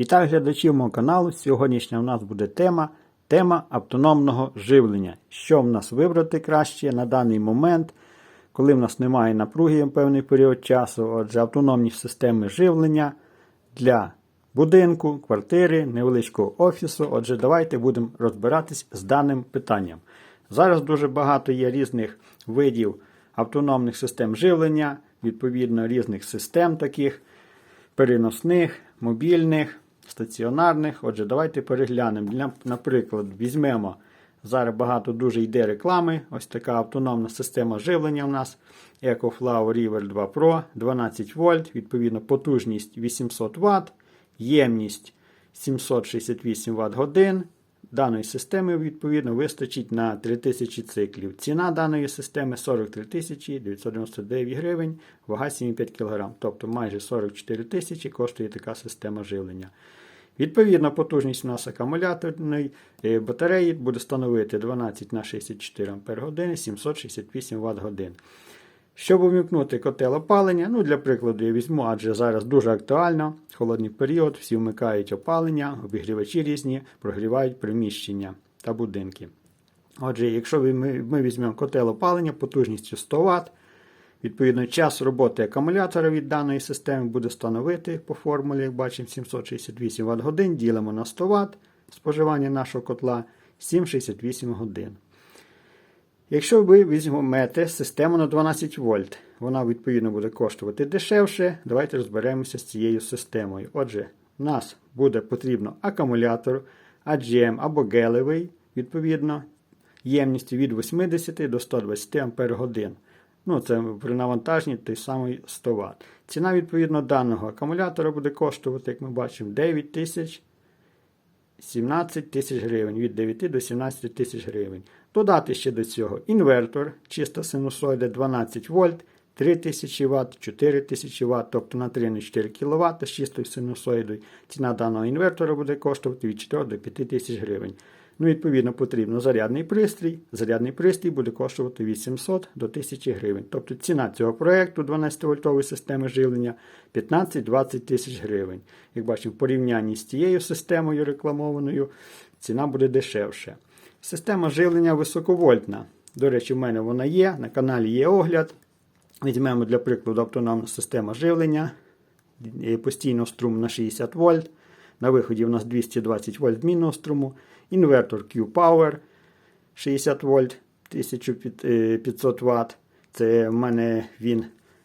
Вітаю глядачів мого каналу. Сьогоднішня у нас буде тема тема автономного живлення. Що в нас вибрати краще на даний момент, коли в нас немає напруги певний період часу. Отже, автономні системи живлення для будинку, квартири, невеличкого офісу. Отже, давайте будемо розбиратись з даним питанням. Зараз дуже багато є різних видів автономних систем живлення, відповідно різних систем таких переносних, мобільних, стаціонарних. Отже, давайте переглянемо. Для, наприклад, візьмемо. Зараз багато дуже йде реклами. Ось така автономна система живлення у нас. EcoFlow River 2 Pro 12 вольт, відповідно, потужність 800 Вт, ємність 768 Вт годин. Даної системи, відповідно, вистачить на 3000 циклів. Ціна даної системи 43 999 гривень, вага 7,5 кг. Тобто майже 44 тисячі коштує така система живлення. Відповідно, потужність у нас акумуляторної е, батареї буде становити 12 на 64 Ах 768 Вт. Щоб увімкнути котел опалення, ну для прикладу я візьму, адже зараз дуже актуально, холодний період, всі вмикають опалення, обігрівачі різні, прогрівають приміщення та будинки. Отже, якщо ми, ми візьмемо котел опалення потужністю 100 Вт, відповідно час роботи акумулятора від даної системи буде становити по формулі, як бачимо, 768 Вт годин, ділимо на 100 Вт споживання нашого котла 768 годин. Якщо ви візьмете систему на 12 вольт, вона відповідно буде коштувати дешевше. Давайте розберемося з цією системою. Отже, у нас буде потрібно акумулятор AGM або гелевий, відповідно, ємністю від 80 до 120 Ах. Ну, це при навантаженні той самий 100 Вт. Ціна, відповідно, даного акумулятора буде коштувати, як ми бачимо, 9 тисяч 17 тисяч гривень, від 9 до 17 тисяч гривень. Додати ще до цього інвертор, чиста синусоїда 12 вольт, 3000 Вт, 4000 Вт, тобто на 3-4 кВт з чистою синусоїдою. Ціна даного інвертора буде коштувати від 4 до 5 тисяч гривень. Ну, відповідно, потрібно зарядний пристрій. Зарядний пристрій буде коштувати від 700 до 1000 гривень. Тобто ціна цього проєкту 12-вольтової системи живлення 15-20 тисяч гривень. Як бачимо, в порівнянні з тією системою рекламованою, ціна буде дешевше. Система живлення високовольтна. До речі, в мене вона є. На каналі є огляд. Візьмемо для прикладу автономну систему живлення. Постійно струм на 60 вольт. На виході у нас 220 вольт змінного струму. Інвертор Q-Power 60 вольт 1500 Вт. Це в мене він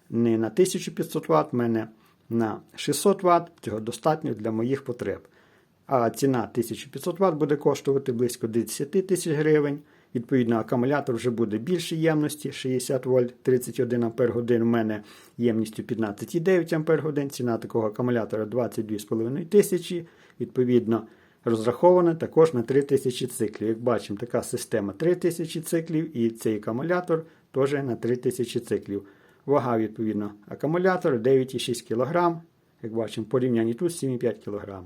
не на 1500 Вт, в мене на 600 Вт. Цього достатньо для моїх потреб. А ціна 1500 Вт буде коштувати близько 10 тисяч гривень. Відповідно, акумулятор вже буде більше ємності 60 вольт 31 Ах. У мене ємністю 15,9 Ах. Ціна такого акумулятора 22,5 тисячі. Відповідно, розрахована також на 3000 циклів. Як бачимо, така система 3000 циклів і цей акумулятор теж на 3000 циклів. Вага, відповідно, акумулятора 9,6 кг. Як бачимо, порівнянні тут 7,5 кг.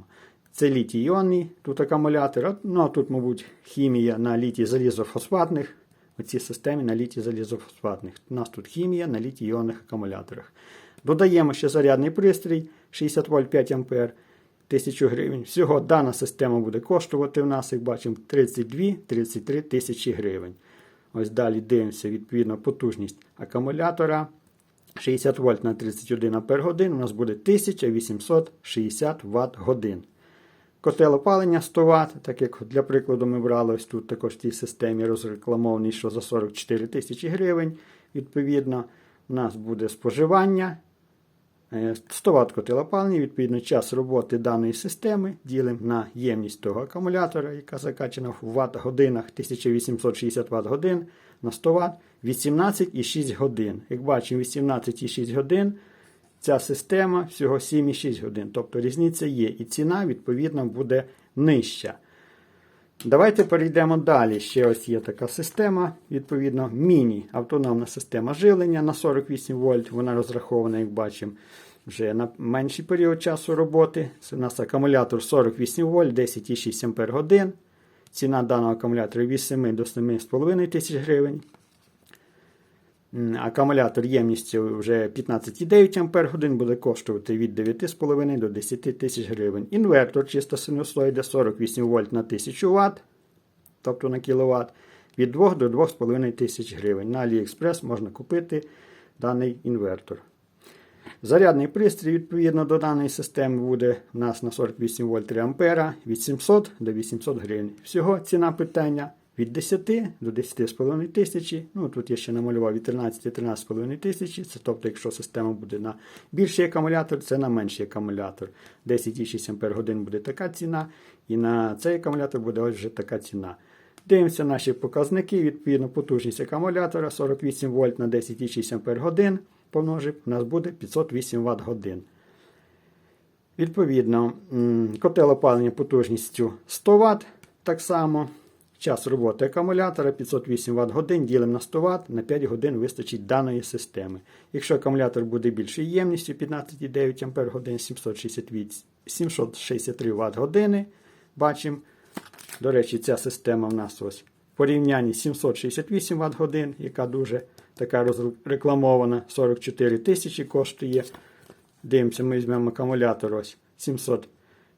Це літій іонний тут акумулятор. Ну а тут, мабуть, хімія на літій залізофосфатних. У цій системі на літій залізофосфатних. У нас тут хімія на літій іонних акумуляторах. Додаємо ще зарядний пристрій 60 вольт 5 А 1000 гривень. Всього дана система буде коштувати в нас, як бачимо, 32-33 тисячі гривень. Ось далі дивимося, відповідно, потужність акумулятора. 60 вольт на 31 Ах у нас буде 1860 Вт годин. Котел опалення 100 Вт, так як для прикладу ми брали ось тут також в цій системі розрекламований, що за 44 тисячі гривень. Відповідно, у нас буде споживання 100 Вт котел опалення, відповідно, час роботи даної системи ділимо на ємність того акумулятора, яка закачана в Вт-годинах 1860 Вт годин на 100 Вт 18,6 годин. Як бачимо, 18,6 годин. Ця система всього 7,6 годин. Тобто різниця є. І ціна, відповідно, буде нижча. Давайте перейдемо далі. Ще ось є така система, відповідно, міні-автономна система живлення на 48 вольт. Вона розрахована, як бачимо, вже на менший період часу роботи. Це у нас акумулятор 48 вольт, 10,6 Ах. Ціна даного акумулятора від 7 до 7,5 тисяч гривень. Акумулятор ємністю вже 15,9 Ах буде коштувати від 9,5 до 10 тисяч гривень. Інвертор чисто синусоїда 48 вольт на 1000 Вт, тобто на кіловат, від 2 до 2,5 тисяч гривень. На AliExpress можна купити даний інвертор. Зарядний пристрій, відповідно до даної системи, буде у нас на 48 вольт 3 ампера від 700 до 800 гривень. Всього ціна питання від 10 до 10,5 тисячі. Ну, тут я ще намалював від 13 до 13,5 тисячі. Це тобто, якщо система буде на більший акумулятор, це на менший акумулятор. 10,6 ампер годин буде така ціна, і на цей акумулятор буде ось вже така ціна. Дивимося наші показники. Відповідно, потужність акумулятора 48 вольт на 10,6 ампер годин помножив, у нас буде 508 Вт годин. Відповідно, котел опалення потужністю 100 Вт так само. Час роботи акумулятора 508 Вт годин ділимо на 100 Вт на 5 годин вистачить даної системи. Якщо акумулятор буде більшою ємністю 15,9 Ах годин 763 Вт години. Бачимо, до речі, ця система в нас ось в порівнянні 768 Вт годин, яка дуже така розрекламована, 44 тисячі коштує. Дивимося, ми візьмемо акумулятор ось 700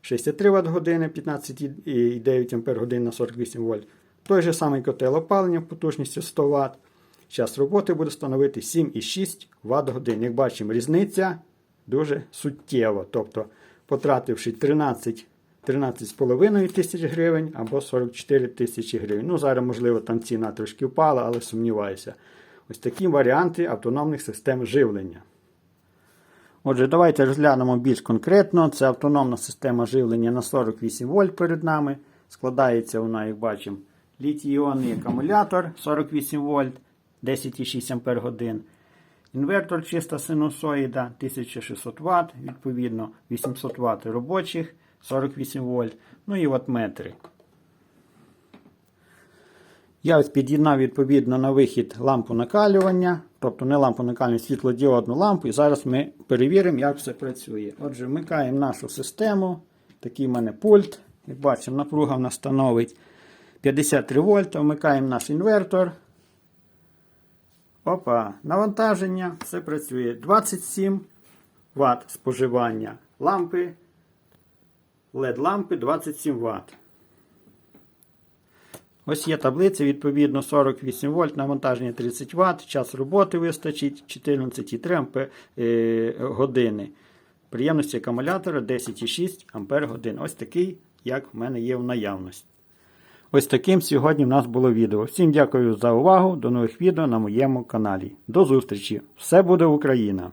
63 Вт-години, 15,9 Ампер-годин на 48 вольт. Той же самий котел опалення потужністю 100 Вт. Час роботи буде становити 7,6 Вт-годин. Як бачимо, різниця дуже суттєва. Тобто, потративши 13 13,5 тисяч гривень або 44 тисячі гривень. Ну, зараз, можливо, там ціна трошки впала, але сумніваюся. Ось такі варіанти автономних систем живлення. Отже, давайте розглянемо більш конкретно. Це автономна система живлення на 48 вольт перед нами. Складається вона, як бачимо, літій-іонний акумулятор 48 вольт, 10,6 Ампер годин. Інвертор чиста синусоїда 1600 Вт, відповідно 800 Вт робочих, 48 вольт. Ну і ваттметри. Я ось під'єднав відповідно на вихід лампу накалювання, тобто не лампу накалювання, світлодіодну лампу. І зараз ми перевіримо, як все працює. Отже, вмикаємо нашу систему. Такий в мене пульт. Як бачимо, напруга в нас становить 53 вольта. Вмикаємо наш інвертор. Опа, навантаження, все працює. 27 Вт споживання лампи. LED-лампи 27 Вт. Ось є таблиця, відповідно 48 вольт, навантаження 30 Вт, час роботи вистачить 14,3 е, години. Приємності акумулятора 10,6 Ампер годин. Ось такий, як в мене є в наявності. Ось таким сьогодні в нас було відео. Всім дякую за увагу. До нових відео на моєму каналі. До зустрічі! Все буде Україна!